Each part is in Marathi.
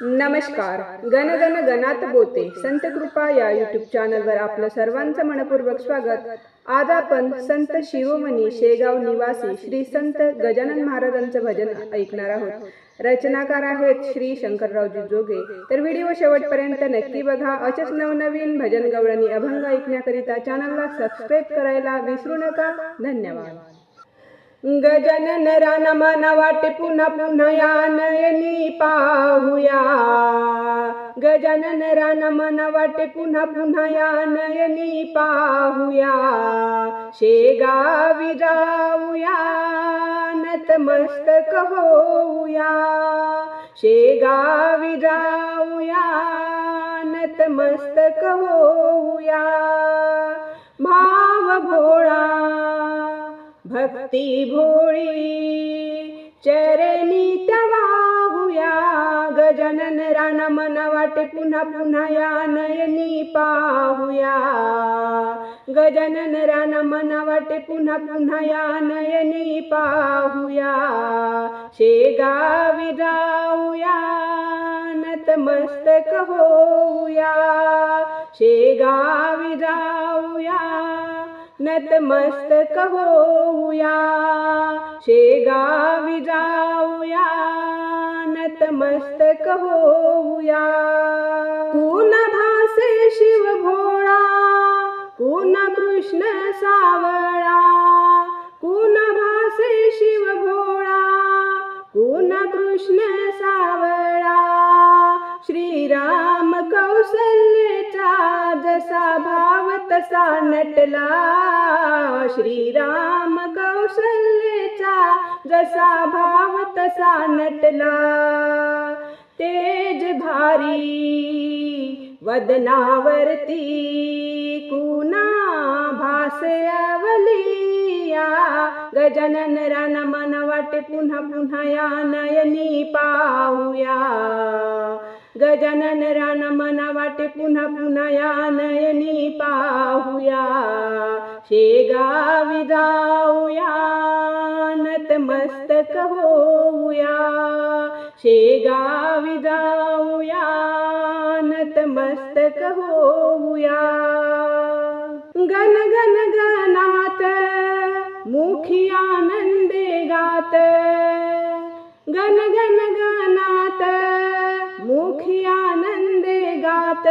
नमस्कार. गण गण गणात बोते. संत कृपा या युट्यूब चॅनलवर आपलं सर्वांचं मनपूर्वक स्वागत. आज आपण संत शिवमणी शेगाव निवासी श्री संत गजानन महाराजांचं भजन ऐकणार आहोत. रचनाकार आहेत श्री शंकररावजी जोगे. तर व्हिडिओ शेवटपर्यंत नक्की बघा. असेच नवनवीन भजन गवळणी अभंग ऐकण्याकरिता चॅनलला सबस्क्राईब करायला विसरू नका. धन्यवाद. गजानन रन मन वाटे पुन्हा पुन्हा या नयनी पाहुया गजानन रन मन वाटे पुन्हा पुन्हा या नयनी पाहुया शेगावी जाऊया नतमस्तक होऊया। शेगावी जाऊया नतमस्तक होऊया। भाव भक्ती भोळी. चरणी तवाहुया गजनन रान मन वाटे पुन्हा पुन्हा या नयनी पाहुया. गजनन रान मन वाटे पुन्हा पुन्हा या नयनी पाहुया. शेगावी जाऊया नतमस्तक होऊया. शेगावी जाऊया नतमस्तक होऊया शेगावी जाऊया. नतमस्तक होऊया कुन भासे शिव भोळा कुन कृष्ण सावळा. कुन भासे शिव भोळा कुन कृष्ण कसा नटला श्रीराम कौशल्याचा जसा भाव तसा नटला. तेज भारी वदनावरती कुना भास गजनन गजानन रान मन वाटे पुन्हा पुन्हा या नयनी पाहूया. गजानन रान मना वाटे पुन्हा पुन्हा या नयनी पाहुया. शेगावी जाऊया नतमस्तक होऊया. शेगावी जाऊया नतमस्तक होऊया. गण गण गणात मुखी आनंदे गात. गण गात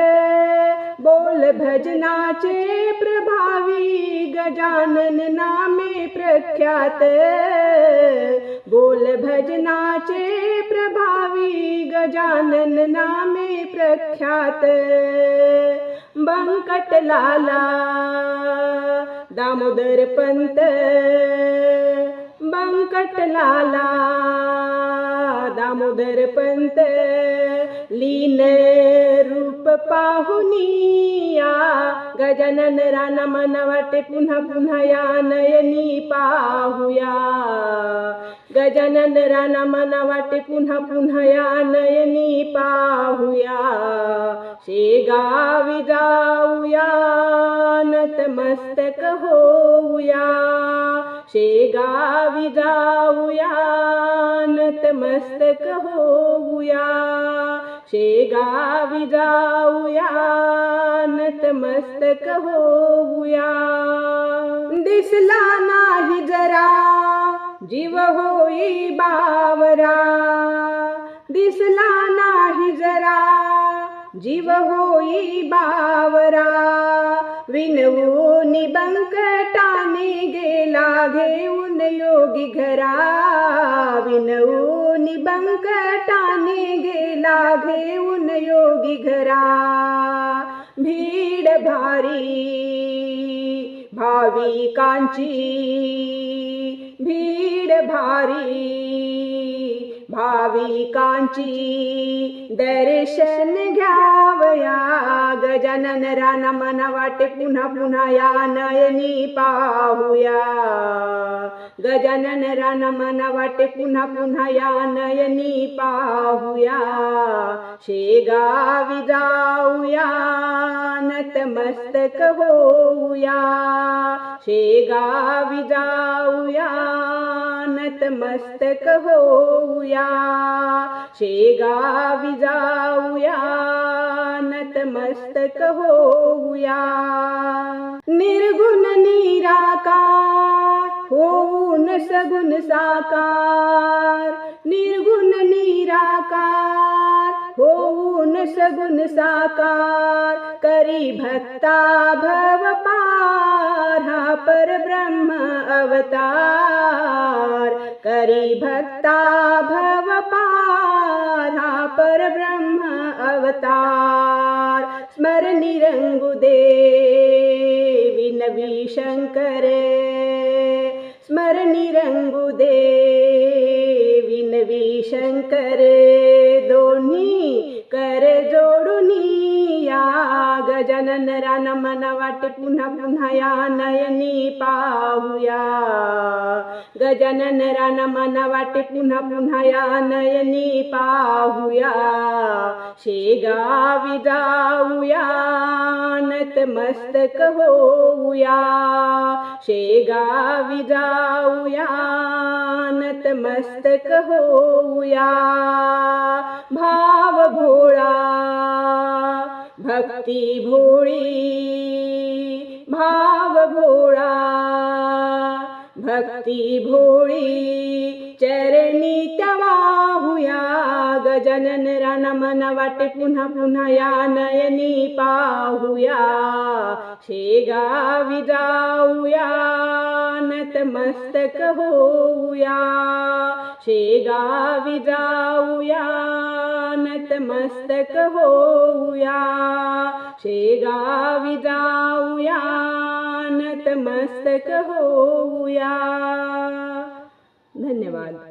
बोल भजनाचे प्रभावी गजानन नामे प्रख्यात। बोल भजनाचे प्रभावी गजानन नामे प्रख्यात। बंकट लाला दामोदर पंत। बंकट लाला दामोदर पंत। लीन पाहुनिया गजानन राणा मन वाटे पुन्हा पुन्हा या नयनी पाहुया. गजानन राणा मन वाटे पुन्हा पुन्हा या नयनी पाहुया. शेगावी जाऊया नतमस्तक होऊया. शेगावी जाऊया नतमस्तक होऊया. शेगावी जाऊया नतमस्तक होऊया. दिसला नाही जरा जीव होई बावरा. दिसला नाही जरा जीव होई बावरा. विनवून बंकटाने गेला घेऊन योगी घरा. विनवून बंकटाने गेला घेऊन योगी घरा. भीड भारी भाविकांची भीड भारी. भाविकांची दर्शन घ्यावया. गजानन राना मन वाटे पुन्हा पुन्हा या नयनी पाहूया. गजानन राना मन वाटे पुन्हा पुन्हा या नयनी पाहूया. शेगावी जाऊया नतमस्तक होऊया. शेगावी जाऊया नतमस्तक होऊया. शेगावी जाऊया. नतमस्तक होऊया. निर्गुण निराकार होऊन सगुण साकार. निर्गुण निराकार होऊन सगुन साकार करी भक्ता भव पार हा परब्रह्म अवतार। करी भक्ता भव पार हा परब्रह्म अवतार। स्मरणी रंगू देवी नवी शंकर स्मरणी रंगू देवी नवी शंकरे। रान वाटे पुन्हा पुन्हा या नयनी पाहूया. गजानन राणा मन वाटे पुन्हा पुन्हा या नयनी पाहूया. शेगावी जाऊया नतमस्तक होऊया. शेगावी जाऊया नतमस्तक होऊया. भाव भोळा भक्ती भोळी भाव भोळा भक्ती भोळी चरणी तवाहुया गजनन रणमन वाटे पुन्हा पुन्हा या नयनी पाहुया. शेगावी जाऊया नतमस्तक होऊया. शेगावी जाऊया. नतमस्तक होऊया. शेगावी जाऊया नतमस्तक होऊया. धन्यवाद.